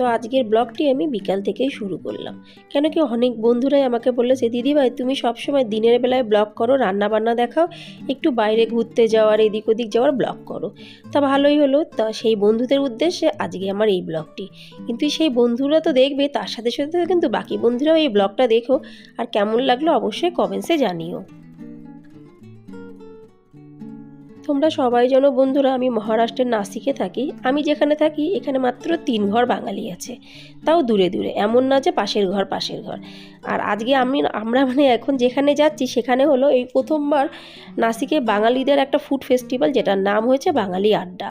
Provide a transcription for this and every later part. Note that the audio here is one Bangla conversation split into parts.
তো আজকের ব্লগটি আমি বিকাল থেকেই শুরু করলাম। কেন কি অনেক বন্ধুরাই আমাকে বলেছে দিদিভাই, তুমি সবসময় দিনের বেলায় ব্লগ করো রান্না বান্না দেখাও, একটু বাইরে ঘুরতে যাওয়ার এদিক ওদিক যাওয়ার ব্লগ করো। তা ভালোই হলো, তা সেই বন্ধুদের উদ্দেশ্যে আজকে আমার এই ব্লগটি। কিন্তু সেই বন্ধুরা তো দেখবে, তার সাথে সাথে কিন্তু বাকি বন্ধুরাও এই ব্লগটা দেখো। আর কেমন লাগল অবশ্যই কমেন্টসে জানিও। তোমরা সবাই জানো বন্ধুরা, আমি মহারাষ্ট্রের নাসিকে থাকি। আমি যেখানে থাকি, এখানে মাত্র তিন ঘর বাঙালি আছে। তাও দূরে দূরে, এমন না যে পাশের ঘর পাশের ঘর। আর আজকে আমি, আমরা মানে এখন যেখানে যাচ্ছি, সেখানে হলো এই প্রথমবার নাসিকে বাঙালিদের একটা ফুড ফেস্টিভ্যাল যেটার নাম হয়েছে বাঙালি আড্ডা।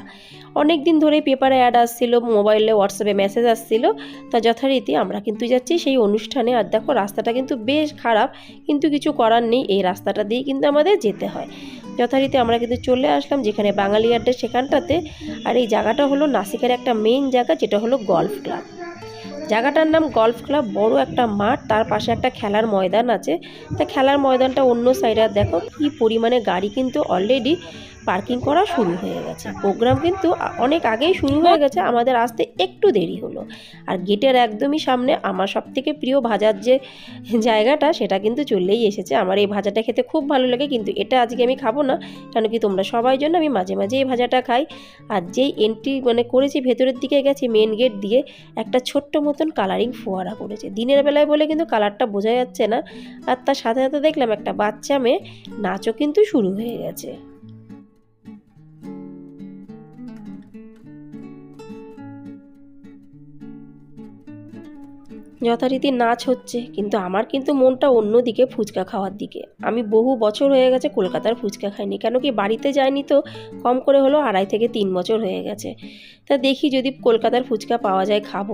অনেক দিন ধরে পেপারে অ্যাড আসছিল মোবাইলে হোয়াটসঅ্যাপে মেসেজ আসছিল। তা যথারীতি আমরা কিন্তু যাচ্ছি, সেই অনুষ্ঠানে। আর দেখো, রাস্তাটা কিন্তু বেশ খারাপ, কিন্তু কিছু করার নেই। এই রাস্তাটা দিয়ে কিন্তু আমাদের যেতে হয়। যথারীতি আমরা কিন্তু চলে আসলাম যেখানে বাঙালি আড্ডা সেখানটাতে। আর এই জায়গাটা হলো নাসিকের একটা মেইন জায়গা, যেটা হলো গলফ ক্লাব জায়গাটার নাম গলফ ক্লাব বড় একটা মাঠ, তার পাশে একটা খেলার ময়দান আছে। তা খেলার ময়দানটা অন্য সাইডে দেখো, কি পরিমাণে গাড়ি কিন্তু অলরেডি পার্কিং করা শুরু হয়ে গেছে। প্রোগ্রাম কিন্তু অনেক আগেই শুরু হয়ে গেছে, আমাদের আসতে একটু দেরি হলো। আর গেটের একদমই সামনে আমার সব থেকে প্রিয় ভাজার যে জায়গাটা, সেটা কিন্তু চলেই এসেছে। আমার এই ভাজাটা খেতে খুব ভালো লাগে, কিন্তু এটা আজকে আমি খাব না কেন কি তোমরা সবাই জন্য আমি মাঝে মাঝে এই ভাজাটা খাই। আর যেই এন্ট্রি মানে করেছি, ভেতরের দিকে গেছি মেন গেট দিয়ে, একটা ছোট্ট মতন কালারিং ফোয়ারা করেছে দিনের বেলায় বলে কিন্তু কালারটা বোঝা যাচ্ছে না। আর তার সাথে সাথে দেখলাম একটা বাচ্চা মেয়ে, নাচও কিন্তু শুরু হয়ে গেছে। যথারীতি নাচ হচ্ছে, কিন্তু আমার কিন্তু মনটা অন্যদিকে ফুচকা খাওয়ার দিকে। আমি বহু বছর হয়ে গেছে কলকাতার ফুচকা খাইনি, কেন কি বাড়িতে যাইনি তো, কম করে হলো আড়াই থেকে তিন বছর হয়ে গেছে। তা দেখি যদি কলকাতার ফুচকা পাওয়া যায় খাব।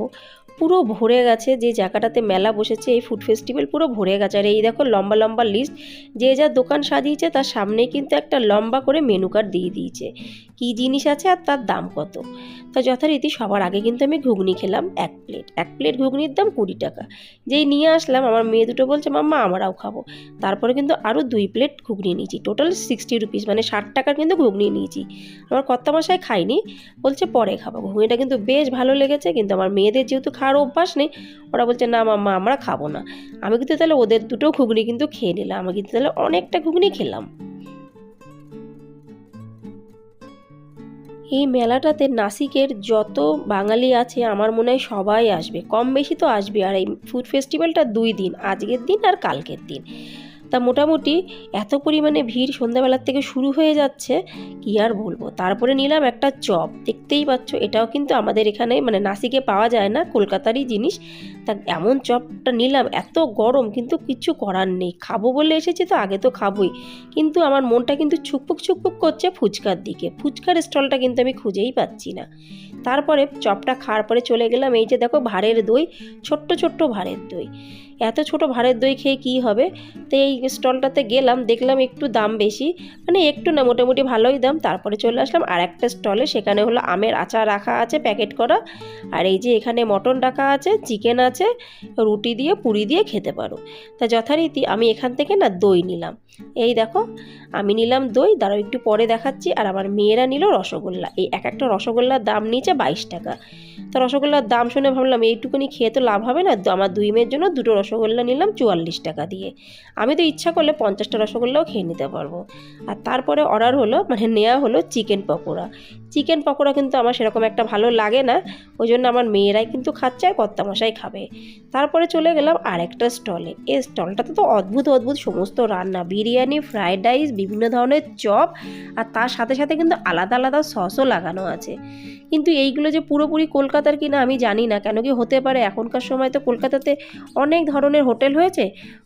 পুরো ভরে গেছে, যে জায়গাটাতে মেলা বসেছে, এই ফুড ফেস্টিভ্যাল পুরো ভরে গেছে। আর এই দেখো লম্বা লম্বা লিস্ট যে যা দোকান সাজিয়েছে, তার সামনেই কিন্তু একটা লম্বা করে মেনু কার্ড দিয়ে দিয়েছে। কী জিনিস আছে আর তার দাম কত? তা যথারীতি সবার আগে কিন্তু আমি ঘুগনি খেলাম এক প্লেট এক প্লেট ঘুগনির দাম কুড়ি টাকা। যেই নিয়ে আসলাম, আমার মেয়ে দুটো বলছে, মাম্মা, আমরাও খাব। তারপরে কিন্তু আরও দুই প্লেট ঘুগনি নিয়েছি। টোটাল সিক্সটি রুপিস মানে ষাট টাকার কিন্তু ঘুগনি নিয়েছি। আমার কর্তা মশাই খাইনি বলছে, পরে খাব। ঘুগনিটা কিন্তু বেশ ভালো লেগেছে, কিন্তু আমার মেয়েদের যেহেতু খাওয়ার অভ্যাস নেই। ওরা বলছে, না মাম্মা, আমরা খাব না। আমি কিন্তু তাহলে ওদের দুটো ঘুগনি কিন্তু খেয়ে নিলাম। আমি কিন্তু তাহলে অনেকটা ঘুগনি খেলাম। এই মেলাটাতে নাসিকের যত বাঙালি আছে, আমার মনে হয় সবাই আসবে। কম বেশি তো আসবে। আর এই ফুড ফেস্টিভ্যালটা দুই দিন, আজকের দিন আর কালকের দিন। তা মোটামুটি এত পরিমাণে ভিড় সন্ধ্যাবেলার থেকে শুরু হয়ে যাচ্ছে, কি আর বলব? তারপরে নিলাম একটা চপ। দেখতেই পাচ্ছ, এটাও কিন্তু আমাদের এখানে মানে নাসিকে পাওয়া যায় না, কলকাতারই জিনিস। তা এমন চপটা নিলাম, এত গরম কিন্তু কিছু করার নেই। খাব বলে এসেছি তো, আগে তো খাবোই। কিন্তু আমার মনটা কিন্তু ছুকপুক ছুকপুক করছে ফুচকার দিকে। ফুচকার স্টলটা কিন্তু আমি খুঁজেই পাচ্ছি না। তারপরে চপটা খাওয়ার পরে চলে গেলাম, এই যে দেখো ভাড়ের দই, ছোট্ট ছোট্ট ভাড়ের দই। এত ছোট ভাড়ের দই খেয়ে কী হবে? তো এই স্টলটাতে গেলাম, দেখলাম একটু দাম বেশি। মানে একটু না, মোটামুটি ভালোই দাম। তারপরে চলে আসলাম আর একটা স্টলে, সেখানে হলো আমের আচার রাখা আছে, প্যাকেট করা। আর এই যে এখানে মটন রাখা আছে, চিকেন আছে, রুটি দিয়ে, পুরি দিয়ে খেতে পারো। তা যথারীতি আমি এখান থেকে না দই নিলাম। এই দেখো, আমি নিলাম দই। দাঁড়াও, একটু পরে দেখাচ্ছি। আর আমার মেয়েরা নিল রসগোল্লা। এই এক একটা রসগোল্লার দাম নিয়েছে বাইশ টাকা। তো রসগোল্লার দাম শুনে ভাবলাম, এইটুকুনি খেয়ে তো লাভ হবে না। আমার দুই মেয়ের জন্য দুটো রসগোল্লা নিলাম চুয়াল্লিশ টাকা দিয়ে। আমি তো ইচ্ছা করলে পঞ্চাশটা রসগোল্লাও খেয়ে নিতে পারব। আর তারপরে অর্ডার হলো মানে নেওয়া হলো চিকেন পকোড়া। চিকেন পকোড়া কিন্তু আমার সেরকম একটা ভালো লাগে না, ওই জন্য আমার মেয়েরাই কিন্তু খাচ্ছে আর কর্তামশাই খাবে। তারপরে চলে গেলাম আরেকটা স্টলে। এই স্টলটাতে তো অদ্ভুত অদ্ভুত সমস্ত রান্না। বিরিয়ানি, ফ্রায়েড রাইস, বিভিন্ন ধরনের চপ, আর তার সাথে সাথে কিন্তু আলাদা আলাদা সসও লাগানো আছে। কিন্তু এইগুলো যে পুরোপুরি কলকাতার কিনা আমি জানি না, কেন কি হতে পারে? এখনকার সময় তো কলকাতাতে অনেক ধরনের হোটেল হয়েছে,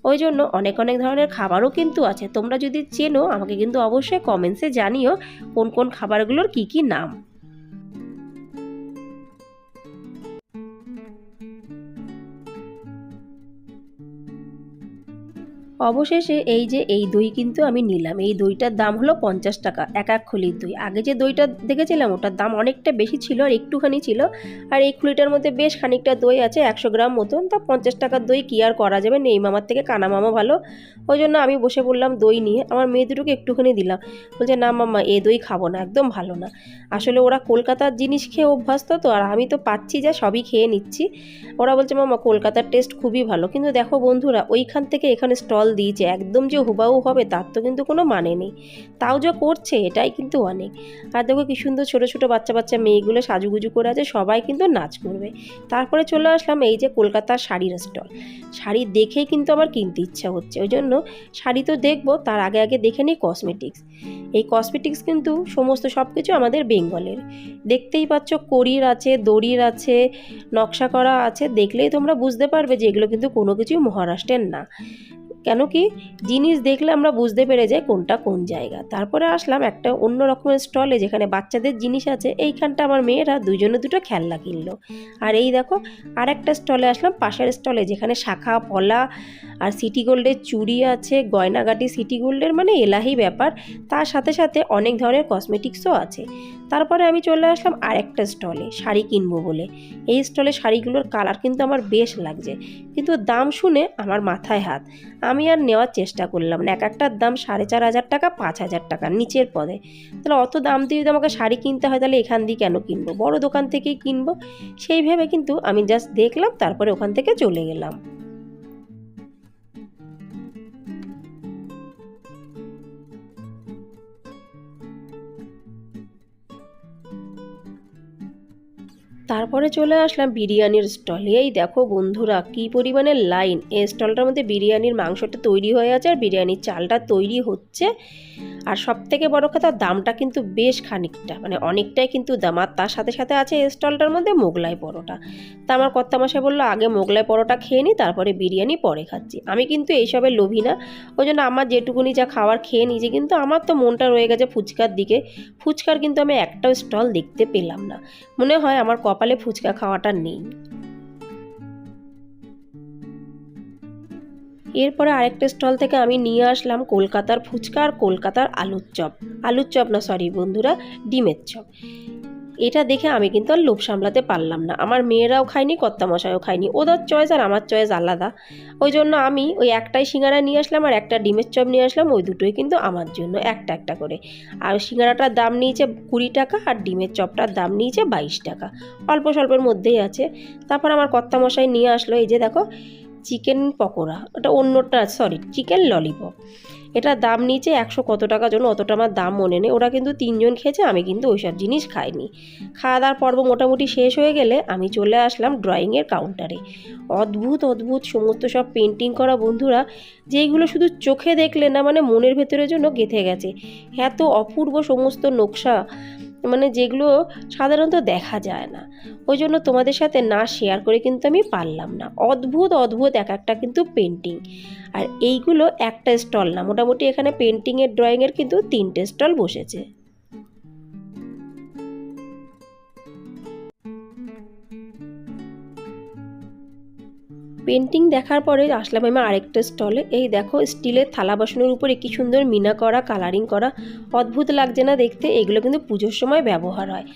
ওই জন্য অনেক অনেক ধরনের খাবারও কিন্তু আছে। তোমরা যদি চেনো, আমাকে কিন্তু অবশ্যই কমেন্টসে জানিও কোন কোন খাবারগুলোর কি কি নাম। অবশেষে এই যে এই দই কিন্তু আমি নিলাম। এই দইটার দাম হলো পঞ্চাশ টাকা, এক এক খুলির দই। আগে যে দইটা দেখেছিলাম, ওটার দাম অনেকটা বেশি ছিল আর একটুখানি ছিল। আর এই খুলিটার মধ্যে বেশ খানিকটা দই আছে, একশো গ্রাম মতন। তা পঞ্চাশ টাকার দই কী আর করা যাবে? নেই মামার থেকে, কানা মামা ভালো। ওই জন্য আমি বসে বললাম দই নিয়ে। আমার মেয়ে দুটোকে একটুখানি দিলাম। বলছে, না মামা এ দই খাব না, একদম ভালো না। আসলে ওরা কলকাতার জিনিস খেয়ে অভ্যস্ত তো, আর আমি তো পাচ্ছি যা, সবই খেয়ে নিচ্ছি। ওরা বলছে মামা কলকাতার টেস্ট খুবই ভালো। কিন্তু দেখো বন্ধুরা, ওইখান থেকে এখানে স্টল দিয়েছে একদম যে হুবাহু হবে, তার তো কিন্তু কোনো মানে নেই। তাও যা করছে, এটাই কিন্তু অনেক। আর দেখো কি সুন্দর ছোটো ছোটো বাচ্চা বাচ্চা মেয়েগুলো সাজুগুজু করে আছে, সবাই কিন্তু নাচ করবে। তারপরে চলে আসলাম এই যে কলকাতার শাড়ির স্টল। শাড়ি দেখেই কিন্তু আমার কিনতে ইচ্ছা হচ্ছে। ওই জন্য শাড়ি তো দেখব, তার আগে আগে দেখে নিই কসমেটিক্স এই কসমেটিক্স কিন্তু সমস্ত সব কিছু আমাদের বেঙ্গলের। দেখতেই পাচ্ছ করির আছে, দড়ির আছে, নকশা করা আছে, দেখলেই তোমরা বুঝতে পারবে যে এগুলো কিন্তু কোনো কিছুই মহারাষ্ট্রের না। কেন কি? জিনিস দেখলে আমরা বুঝতে পেরে যাই কোনটা কোন জায়গা। তারপরে আসলাম একটা অন্য রকমের স্টলে যেখানে বাচ্চাদের জিনিস আছে। এইখানটা আমার মেয়েরা দুজনে দুটো খেলনা কিনলো। আর এই দেখো আর একটা স্টলে আসলাম, পাশের স্টলে যেখানে শাখা, পলা আর সিটি গোল্ডের চুড়ি আছে, গয়নাগাটি, সিটি গোল্ডের মানে এলাহি ব্যাপার। তার সাথে সাথে অনেক ধরনের কসমেটিক্সও আছে। তারপরে আমি চলে আসলাম আরেকটা স্টলে, শাড়ি কিনবো বলে। এই স্টলে শাড়িগুলোর কালার কিন্তু আমার বেশ লাগছে। কিন্তু দাম শুনে আমার মাথায় হাত। আমি আর নেওয়ার চেষ্টা করলাম না। এক একটার দাম সাড়ে চার হাজার টাকা, পাঁচ হাজার টাকা নিচের পদে। তাহলে অত দাম দিয়ে যদি আমাকে শাড়ি কিনতে হয়, তাহলে এখান দিয়ে কেন কিনবো? বড় দোকান থেকেই কিনবো? সেই ভেবে কিন্তু আমি জাস্ট দেখলাম, তারপরে ওখান থেকে চলে গেলাম। তারপরে চলে আসলাম বিরিয়ানির স্টলে। এই দেখো বন্ধুরা, কি পরিমাণে লাইন এই স্টলটার মধ্যে বিরিয়ানির মাংসটা তৈরি হয়ে আছে আর বিরিয়ানির চালটা তৈরি হচ্ছে। আর সব থেকে বড় কথা, দামটা কিন্তু বেশ খানিকটা। মানে অনেকটাই কিন্তু দাম। আর তার সাথে সাথে আছে স্টলটার মধ্যে মোগলাই পরোটা। তা আমার কর্তামশাই বলল, আগে মোগলাই পরোটা খেয়ে নিই তারপরে বিরিয়ানি পরে খাচ্ছি। আমি কিন্তু এইসবের লোভী না। ওই জন্য আমার যেটুকুনি যা খাওয়ার খেয়ে নিয়েছি, কিন্তু আমার তো মনটা রয়ে গেছে ফুচকার দিকে। ফুচকার কিন্তু আমি একটাও স্টল দেখতে পেলাম না। মনে হয় আমার কপালে ফুচকা খাওয়াটা নেই। এরপরে আরেকটা স্টল থেকে আমি নিয়ে আসলাম কলকাতার ফুচকা আর কলকাতার আলুর চপ। আলুর চপ না সরি বন্ধুরা, ডিমের চপ। এটা দেখে আমি কিন্তু আর লোভ সামলাতে পারলাম না। আমার মেয়েরাও খায়নি, কর্তামশাইও খায়নি। ওদের চয়েস আর আমার চয়েস আলাদা। ওই জন্য আমি ওই একটাই সিঙ্গারা নিয়ে আসলাম আর একটা ডিমের চপ নিয়ে আসলাম। ওই দুটোই কিন্তু আমার জন্য, একটা একটা করে। আর সিঙ্গারাটার দাম নিয়েছে কুড়ি টাকা আর ডিমের চপটার দাম নিয়েছে বাইশ টাকা। অল্প স্বল্পের মধ্যেই আছে। তারপর আমার কর্তামশাই নিয়ে আসলো। এই যে দেখো চিকেন পকোড়া, ওটা অন্যটা সরি চিকেন ললিপপ এটা দাম নিচে একশো কত টাকার জন্য অতটা আমার দাম মনে নেই। ওরা কিন্তু তিনজন খেয়েছে, আমি কিন্তু ওইসব জিনিস খাইনি। খাওয়া দাওয়ার পর্ব মোটামুটি শেষ হয়ে গেলে আমি চলে আসলাম ড্রয়িংয়ের কাউন্টারে অদ্ভুত অদ্ভুত সমস্ত সব পেন্টিং করা বন্ধুরা, যেইগুলো শুধু চোখে দেখলে না মানে মনের ভেতরের জন্য গেঁথে গেছে। এত অপূর্ব সমস্ত নকশা। মানে যেগুলো সাধারণত দেখা যায় না। ওই জন্য তোমাদের সাথে না শেয়ার করে কিন্তু আমি পারলাম না। অদ্ভুত অদ্ভুত এক একটা কিন্তু পেন্টিং আর এইগুলো একটা স্টল না। মোটামুটি এখানে পেন্টিংয়ের ড্রয়িংয়ের কিন্তু তিনটে স্টল বসেছে। পেন্টিং দেখার পরে আসলাম আমি আরেকটা স্টলে। এই দেখো, স্টিলের থালা বাসনের উপরে কি সুন্দর মিনা করা কালারিং করা, অদ্ভুত লাগছে না দেখতে, এগুলো কিন্তু পুজোর সময় ব্যবহার হয়।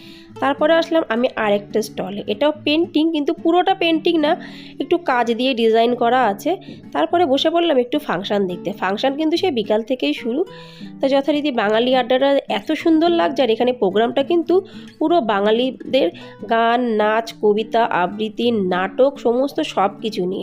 তারপরে আসলাম আমি আরেকটা স্টলে। এটাও পেন্টিং, কিন্তু পুরোটা পেন্টিং না, একটু কাজ দিয়ে ডিজাইন করা আছে। তারপরে বসে পড়লাম একটু ফাংশান দেখতে। ফাংশান কিন্তু সেই বিকাল থেকেই শুরু। তা যথারীতি বাঙালি আড্ডাটা এত সুন্দর লাগছে, আর এখানে প্রোগ্রামটা কিন্তু পুরো বাঙালিদের গান, নাচ, কবিতা, আবৃত্তি, নাটক, সমস্ত সব কিছু নিয়ে।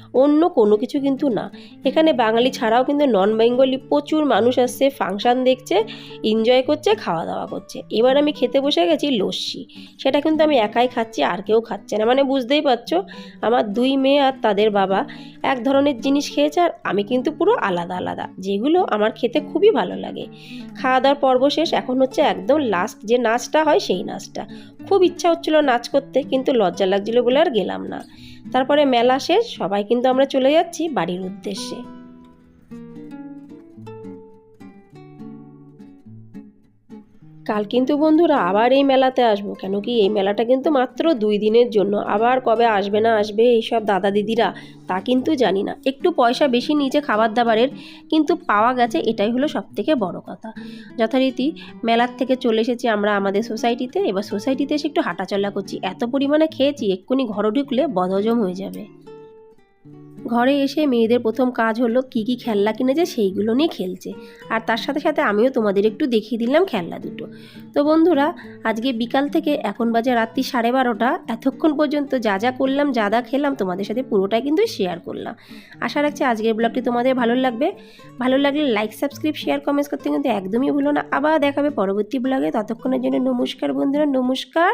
অন্য কোনো কিছু কিন্তু না। এখানে বাঙালি ছাড়াও কিন্তু নন বেঙ্গলি প্রচুর মানুষ আসছে ফাংশান দেখছে এনজয় করছে খাওয়া দাওয়া করছে। এবার আমি খেতে বসে গেছি লস্যি। সেটা কিন্তু আমি একাই খাচ্ছি, আর কেউ খাচ্ছে না। মানে বুঝতেই পারছ, আমার দুই মেয়ে আর তাদের বাবা এক ধরনের জিনিস খেয়েছে, আর আমি কিন্তু পুরো আলাদা আলাদা, যেগুলো আমার খেতে খুবই ভালো লাগে। খাওয়া দাওয়ার পর্ব শেষ, এখন হচ্ছে একদম লাস্ট যে নাচটা হয় সেই নাচটা। খুব ইচ্ছা হচ্ছিল নাচ করতে, কিন্তু লজ্জা লাগছিল বলে আর গেলাম না। তারপরে মেলা শেষ, সবাই কিন্তু আমরা চলে যাচ্ছি বাড়ির উদ্দেশ্যে। কাল কিন্তু বন্ধুরা আবার এই মেলাতে আসব, কেন কি এই মেলাটা কিন্তু মাত্র দুই দিনের জন্য। আবার কবে আসবে না আসবে এইসব দাদা দিদিরা তা কিন্তু জানি না। একটু পয়সা বেশি নিচে খাবার দাবারের কিন্তু পাওয়া গেছে এটাই হলো সব থেকে বড় কথা। যথারীতি মেলার থেকে চলে এসেছি আমরা আমাদের সোসাইটিতে, এবার সোসাইটিতে এসে একটু হাঁটাচলা করছি। এত পরিমাণে খেয়েছি, এক্ষুনি ঘরে ঢুকলে বদহজম হয়ে যাবে। ঘরে এসে মেয়েদের প্রথম কাজ হলো কি কি খেলনা কিনেছে সেইগুলো নিয়ে খেলছে। আর তার সাথে সাথে আমিও তোমাদের একটু দেখিয়ে দিলাম খেলনা দুটো। তো বন্ধুরা, আজকে বিকাল থেকে এখন বাজে রাত্রি সাড়ে বারোটা। এতক্ষণ পর্যন্ত যা যা করলাম, যা যা খেলাম, তোমাদের সাথে পুরোটাই কিন্তু শেয়ার করলাম। আশা রাখছি আজকের ব্লগটি তোমাদের ভালো লাগবে। ভালো লাগলে লাইক সাবস্ক্রাইব শেয়ার কমেন্টস করতে কিন্তু একদমই ভুলো না। আবার দেখাবে পরবর্তী ব্লগে ততক্ষণের জন্য নমস্কার বন্ধুরা, নমস্কার।